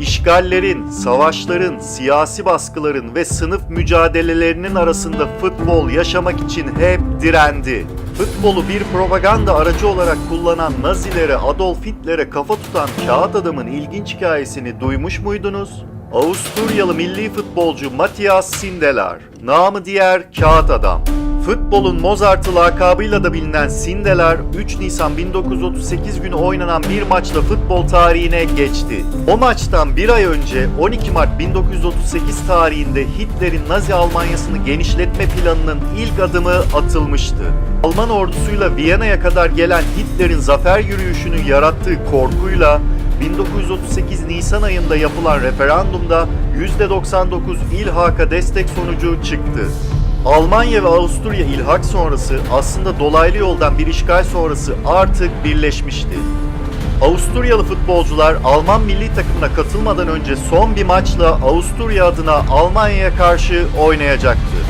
İşgallerin, savaşların, siyasi baskıların ve sınıf mücadelelerinin arasında futbol yaşamak için hep direndi. Futbolu bir propaganda aracı olarak kullanan Nazilere, Adolf Hitler'e kafa tutan kağıt adamın ilginç hikayesini duymuş muydunuz? Avusturyalı milli futbolcu Matthias Sindelar, namı diğer kağıt adam. Futbolun Mozart'ı lakabıyla da bilinen Sindelar, 3 Nisan 1938 günü oynanan bir maçla futbol tarihine geçti. O maçtan bir ay önce 12 Mart 1938 tarihinde Hitler'in Nazi Almanyası'nı genişletme planının ilk adımı atılmıştı. Alman ordusuyla Viyana'ya kadar gelen Hitler'in zafer yürüyüşünün yarattığı korkuyla 1938 Nisan ayında yapılan referandumda %99 ilhaka destek sonucu çıktı. Almanya ve Avusturya ilhak sonrası aslında dolaylı yoldan bir işgal sonrası artık birleşmişti. Avusturyalı futbolcular Alman milli takımına katılmadan önce son bir maçla Avusturya adına Almanya'ya karşı oynayacaktı.